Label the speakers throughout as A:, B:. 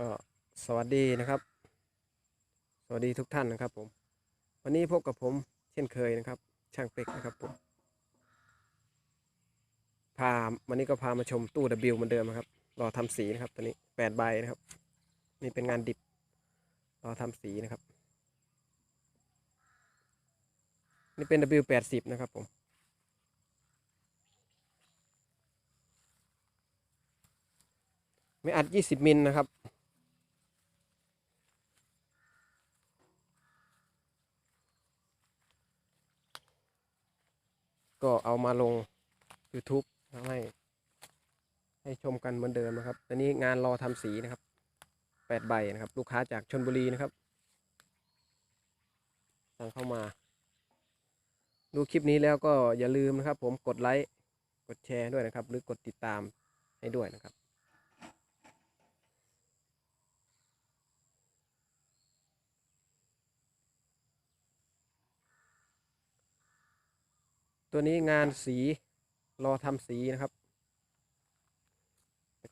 A: ก็สวัสดีนะครับ สวัสดีทุกท่านนะครับผม วันนี้พบกับผมเช่นเคยนะครับ ช่างเป็กนะครับผมพาวันนี้ก็พามาชมตู้ W เหมือนเดิมนะครับรอทำสีนะครับตอนนี้แปดใบนะครับ นี่เป็นงานดิบรอทำสีนะครับ นี่เป็น W แปดสิบนะครับผมไม่อัด 20 มิลนะครับ ก็เอามาลง YouTube ทำให้ ให้ชมกันเหมือนเดิมนะครับตอนนี้งานรอทำสีนะครับแปดใบนะครับ ลูกค้าจากชนบุรีนะครับสั่งเข้ามา ดูคลิปนี้แล้วก็อย่าลืมนะครับ ผมกดไลค์กดแชร์ด้วยนะครับ หรือกดติดตามให้ด้วยนะครับ ตัวนี้งานสีรอทำสีนะครับ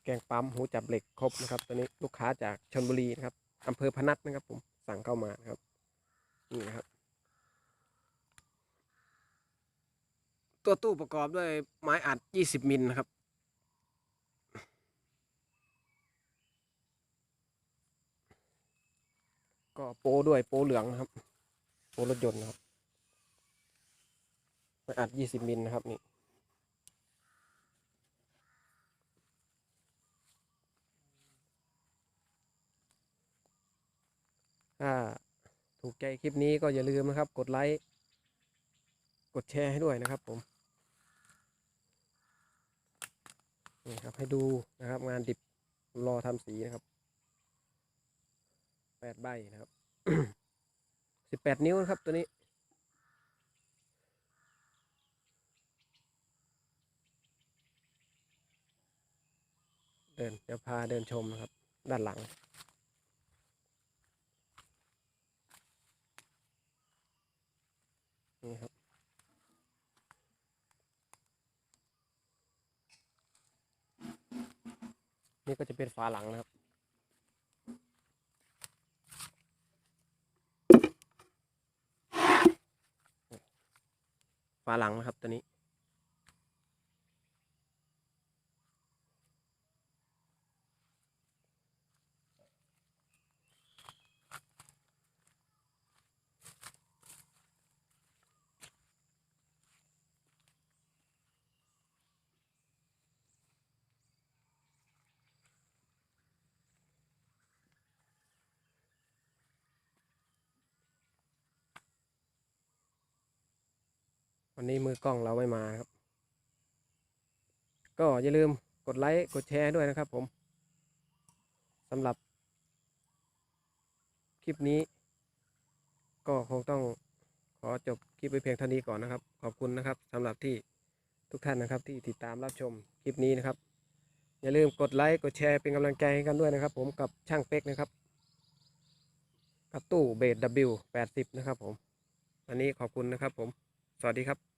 A: แกงปั๊มหูจับเหล็กครบนะครับ ตัวนี้ลูกค้าจากชนบุรีนะครับอำเภอพนัสนะครับ ผมสั่งเข้ามานะครับนี่นะครับ ตัวตู้ประกอบด้วยไม้อัด 20 มิลนะครับก็โป้ด้วยโป้เหลืองนะครับ โป้รถยนต์นะครับ ไม้อัด20มิลนะครับนี่ถ้าถูกใจคลิปนี้ก็อย่าลืมนะครับ กดไลค์ กดแชร์ให้ด้วยนะครับผม นี่ครับให้ดูนะครับงานดิบรอทำสีนะครับ แปดใบนะครับ สิบแปดนิ้วนะครับตัวนี้ เดินเดี๋ยวพาเดินชมนะครับ ด้านหลัง นี่ครับ นี่ก็จะเป็นฝาหลังนะครับฝาหลังนะครับตัวนี้ วันนี้มือกล้องเราไม่มาครับ ก็อย่าลืมกดไลค์กดแชร์ด้วยนะครับผมสำหรับ คลิปนี้ ก็คงต้องขอจบคลิปไปเพียงเท่านี้ก่อนนะครับ ขอบคุณนะครับสำหรับที่ทุกท่านนะครับที่ติดตามรับชมคลิปนี้นะครับ อย่าลืมกดไลค์กดแชร์เป็นกำลังใจให้กันด้วยนะครับ ผมกับช่างเป๊กนะครับ กับตู้เบส W 80 นะครับผมวันนี้ขอบคุณนะครับผม สวัสดีครับ